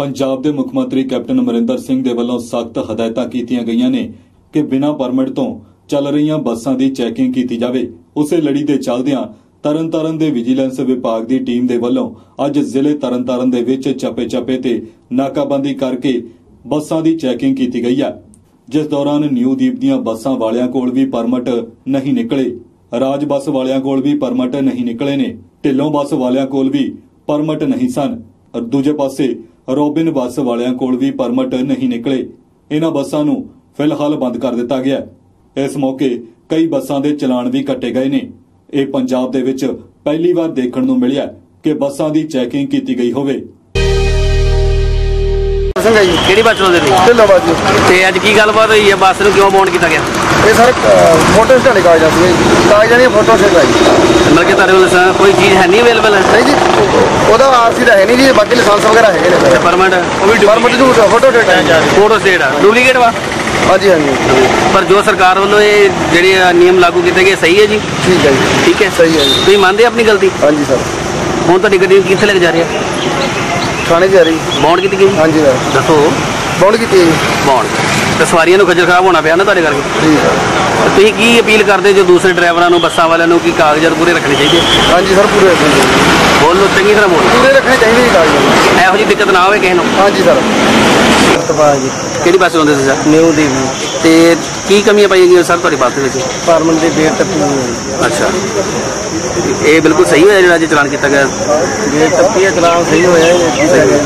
ਪੰਜਾਬ ਦੇ ਮੁੱਖ ਮੰਤਰੀ ਕੈਪਟਨ ਅਮਰਿੰਦਰ ਸਿੰਘ ਦੇ ਵੱਲੋਂ ਸਖਤ ਹਦਾਇਤਾਂ ਕੀਤੀਆਂ ਗਈਆਂ ਨੇ ਕਿ ਬਿਨਾਂ ਪਰਮਿਟ ਤੋਂ ਚੱਲ ਰਹੀਆਂ ਬੱਸਾਂ ਦੀ ਚੈਕਿੰਗ ਕੀਤੀ ਜਾਵੇ। ਉਸੇ ਲੜੀ ਦੇ ਚੱਲਦਿਆਂ ਤਰਨਤਾਰਨ ਦੇ ਵਿਜੀਲੈਂਸ ਵਿਭਾਗ ਦੀ ਟੀਮ ਦੇ ਵੱਲੋਂ ਅੱਜ ਜ਼ਿਲ੍ਹੇ ਤਰਨਤਾਰਨ ਦੇ ਵਿੱਚ ਚੱਪੇ-ਚੱਪੇ ਤੇ ਨਾਕਾਬੰਦੀ ਕਰਕੇ ਬੱਸਾਂ ਦੀ ਚੈਕਿੰਗ ਕੀਤੀ ਗਈ ਹੈ। ਜਿਸ ਦੌਰਾਨ ਨਿਊ ਦੀਪ ਦੀਆਂ ਬੱਸਾਂ ਵਾਲਿਆਂ ਕੋਲ ਵੀ ਪਰਮਿਟ ਨਹੀਂ ਨਿਕਲੇ। ਰਾਜ ਬੱਸ ਵਾਲਿਆਂ ਕੋਲ ਵੀ ਪਰਮਿਟ ਨਹੀਂ ਨਿਕਲੇ ਨੇ। ਢਿੱਲੋਂ ਬੱਸ ਵਾਲਿਆਂ ਕੋਲ ਵੀ ਪਰਮਿਟ ਨਹੀਂ ਸਨ। ਦੂਜੇ ਪਾਸੇ ਰੋਬਿਨ ਬੱਸ ਵਾਲਿਆਂ ਕੋਲ ਵੀ ਪਰਮਿਟ ਨਹੀਂ ਨਿਕਲੇ। ਇਹਨਾਂ ਬੱਸਾਂ ਨੂੰ ਫਿਲਹਾਲ ਬੰਦ ਕਰ ਦਿੱਤਾ ਗਿਆ ਇਸ ਮੌਕੇ ਕਈ ਬੱਸਾਂ ਦੇ ਚਲਾਨ ਵੀ ਕੱਟੇ ਗਏ ਨੇ। ਇਹ ਪੰਜਾਬ ਦੇ ਵਿੱਚ ਪਹਿਲੀ ਵਾਰ ਦੇਖਣ ਨੂੰ ਮਿਲਿਆ ਕਿ ਬੱਸਾਂ ਦੀ ਚੈਕਿੰਗ ਕੀਤੀ ਗਈ ਹੋਵੇ। ਸਿੰਘ ਹੈ ਜੀ ਕਿਹੜੀ ਬੱਸ ਚਲਾਉਂਦੇ ਸੀ ਢਿੱਲੋਂ ਜੀ ਤੇ ਅੱਜ ਕੀ ਗੱਲਬਾਤ ਹੋਈ ਹੈ? ਬੱਸ ਨੂੰ ਕਿਉਂ ਬੌਂਡ ਕੀਤਾ ਗਿਆ? ਇਹ ਸਰ ਫੋਟੋ ਸਟੇਟ ਕਾਗਜ਼ਾਂ ਸੀ ਕਾਗਜ਼ਾਂ ਦੀਆਂ ਫੋਟੋ ਸਟੇਟ ਆਈ ਮਤਲਬ ਕਿ ਤੁਹਾਡੇ ਕੋਲ ਸ- ਕੋਈ ਚੀਜ਼ ਹੈ ਨਹੀਂ ਅਵੇਲੇਬਲ ਨਹੀਂ ਜੀ ਉਹਦਾ ਆਰਸੀ ਤਾਂ ਹੈ ਨਹੀਂ ਜੀ ਬਾਕੀ ਲਾਇਸੈਂਸ ਵਗੈਰਾ ਹੈਗੇ ਨੇ। ਪਰਮਿਟ ਉਹ ਵੀ ਪਰਮਿਟ ਨੂੰ ਫੋਟੋ ਸਟੇਟ ਹੈ। ਫੋਟੋ ਸਟੇਟ ਆ ਡੁਪਲੀਕੇਟ ਵਾ? ਹਾਂਜੀ ਹਾਂਜੀ। ਪਰ ਜੋ ਸਰਕਾਰ ਵੱਲੋਂ ਇਹ ਜਿਹੜੇ ਆ ਨਿਯਮ ਲਾਗੂ ਕੀਤੇ ਗਏ ਸਹੀ ਹੈ ਜੀ? ਠੀਕ ਹੈ ਜੀ। ਠੀਕ ਹੈ। ਸਹੀ ਹੈ ਜੀ। ਤੁਸੀਂ ਮੰਨਦੇ ਆਪਣੀ ਗਲਤੀ? ਹਾਂਜੀ ਸਰ। ਹੁਣ ਤੁਹਾਡੀ ਗੱਡੀ ਕਿੱਥੇ ਲੈ ਕੇ ਜਾ ਰਹੀ ਹੈ? ਥਾਣੇ ਜਾ ਰਹੀ ਬੌਂਡ ਕੀਤੀ ਗਈ? ਹਾਂਜੀ ਸਰ। ਦੱਸੋ। ਬੌਂਡ ਕੀਤੀ ਹੈ ਬੌਂਡ। ਤੇ ਸਵਾਰੀਆਂ ਨੂੰ ਖੱਜਲ ਖਰਾਬ ਹੋਣਾ ਪਿਆ ਨਾ ਤੁਹਾਡੇ ਕਰਕੇ? ਜੀ ਸਰ। ਤੇ ਤੁਸੀਂ ਕੀ ਅਪੀਲ ਕਰਦੇ ਜੋ ਦੂਸਰੇ ਡਰਾਈਵਰਾਂ ਨੂੰ ਬੱਸਾਂ ਵਾਲਿਆਂ ਨੂੰ ਕੀ ਕਾਗਜ਼ਾਤ ਪੂਰੇ ਰੱਖਣੇ ਚਾਹੀਦੇ? ਹਾਂਜੀ ਸਰ ਪੂਰੇ ਰੱਖਣੇ ਚਾਹੀਦੇ। ਬੋਲੋ ਚੰਗੀ ਤਰ੍ਹਾਂ ਬੋਲੋ ਪੂਰੇ ਰੱਖਣੇ ਚਾਹੀਦੇ ਜੀ ਕਾਗਜ਼ ਇਹੋ ਜਿਹੀ ਦਿੱਕਤ ਨਾ ਹੋਵੇ ਕਿਸੇ ਨੂੰ? ਹਾਂਜੀ ਸਰ। ਤਪਾ ਜੀ। ਕਿਹੜੀ ਬੱਸ ਚਲਾਉਂਦੇ ਸੀ ਸਰ? ਨਿਊ ਦੀ ਤੇ ਕੀ ਕਮੀਆਂ ਪਾਈਆਂ ਗਈਆਂ ਸਰ ਤੁਹਾਡੀ ਬੱਸ ਦੇ ਵਿੱਚ? ਫਾਰਮਨ ਦੀ ਡੇਟ ਤੱਕੀ ਹੋਈ ਅੱਛਾ। ਇਹ ਬਿਲਕੁਲ ਸਹੀ ਹੋਇਆ ਜਿਹੜਾ ਅੱਜ ਚਲਾਨ ਕੀਤਾ ਗਿਆ? ਤੱਕੀ ਹੈ ਚਲਾਨ ਸਹੀ ਹੋਇਆ ਜੀ।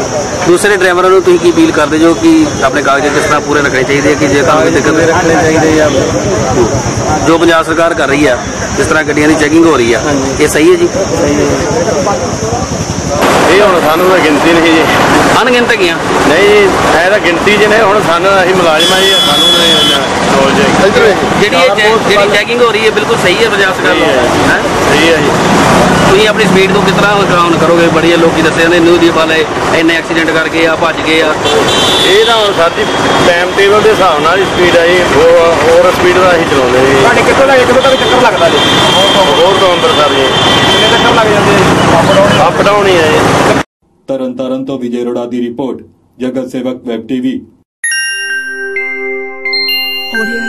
ਦੂਸਰੇ ਡਰਾਈਵਰਾਂ ਨੂੰ ਤੁਸੀਂ ਕੀ ਅਪੀਲ ਕਰਦੇ ਜੋ ਕਿ ਆਪਣੇ ਕਾਗਜ਼ ਕਿਸ ਤਰ੍ਹਾਂ ਪੂਰੇ ਰੱਖਣੇ ਚਾਹੀਦੇ ਆ ਕਿ ਜੇ ਤੁਹਾਨੂੰ ਕੋਈ ਦਿੱਕਤ ਰੱਖਣੇ ਚਾਹੀਦੇ ਆ। ਜੋ ਪੰਜਾਬ ਸਰਕਾਰ ਕਰ ਰਹੀ ਆ ਜਿਸ ਤਰ੍ਹਾਂ ਗੱਡੀਆਂ ਦੀ ਚੈਕਿੰਗ ਹੋ ਰਹੀ ਆ ਇਹ ਸਹੀ ਹੈ ਜੀ? ਸਹੀ ਹੈ। ਇਹ ਹੁਣ ਸਾਨੂੰ ਤਾਂ ਗਿਣਤੀ ਨਹੀਂ ਜੀ। ਅਣਗਿਣਤ ਹੈਗੀਆਂ? ਨਹੀਂ ਇਹ ਤਾਂ ਗਿਣਤੀ ਚ ਨੇ ਹੁਣ ਸਾਨੂੰ ਅਸੀਂ ਮੁਲਾਜ਼ਮ ਆ ਜੀ ਸਾਨੂੰ ਨੌਲੇਜ ਹੈ ਇੱਧਰ ਵੇਖ। ਜਿਹੜੀ ਇਹ ਚੈ- ਜਿਹੜੀ ਚੈਕਿੰਗ ਹੋ ਰਹੀ ਹੈ ਬਿਲਕੁਲ ਸਹੀ ਹੈ ਪੰਜਾਬ ਸਰਕਾਰ ਸਹੀ ਹੈ। ਵੱਲੋਂ ਹੈਂ? ਸਹੀ ਹੈ ਜੀ। ਤੁਸੀਂ ਆਪਣੀ ਸਪੀਡ ਤੋਂ ਕਿਸ ਤਰ੍ਹਾਂ ਕਾਊਂਟ ਕਰੋਗੇ? ਬੜੀ ਲੋਕੀ ਦੱਸੇ ਜਾਂਦੇ ਨਿਊ ਦੀਪ ਵਾਲੇ ਇੰਨੇ ਐਕਸੀਡੈਂਟ ਕਰਕੇ ਆ ਭੱਜ ਗਏ ਆ। ਇਹ ਤਾਂ ਹੁਣ ਸਾਡੀ ਟਾਈਮ ਟੇਬਲ ਦੇ ਹਿਸਾਬ ਨਾਲ ਹੀ ਸਪੀਡ ਹੈ ਜੀ ਹੋਰ ਹੋਰ ਸਪੀਡ ਦਾ ਅਸੀਂ ਚਲਾਉਂਦੇ ਜੀ ਤੁਹਾਡੇ ਕਿੱਥੋਂ ਲੈ ਕਿੱਥੋਂ ਤੱਕ ਚੱਕਰ ਲੱਗਦਾ ਜੀ? ਹੋਰ ਤੋਂ ਅੰਮ੍ਰਿਤਸਰ ਜੀ। ਕਿੰਨੇ ਚੱਕਰ ਲੱਗ ਜਾਂਦੇ? ਆ ਅਪ ਡਾਊਨ ਹੀ ਹੈ ਜੀ। ਤਰਨਤਾਰਨ ਤੋਂ ਵਿਜੇ ਰੋੜਾ ਦੀ ਰਿਪੋਰਟ ਜਗਤ ਸੇਵਕ ਵੈਬ ਟੀਵੀ। ਆਡੀਓ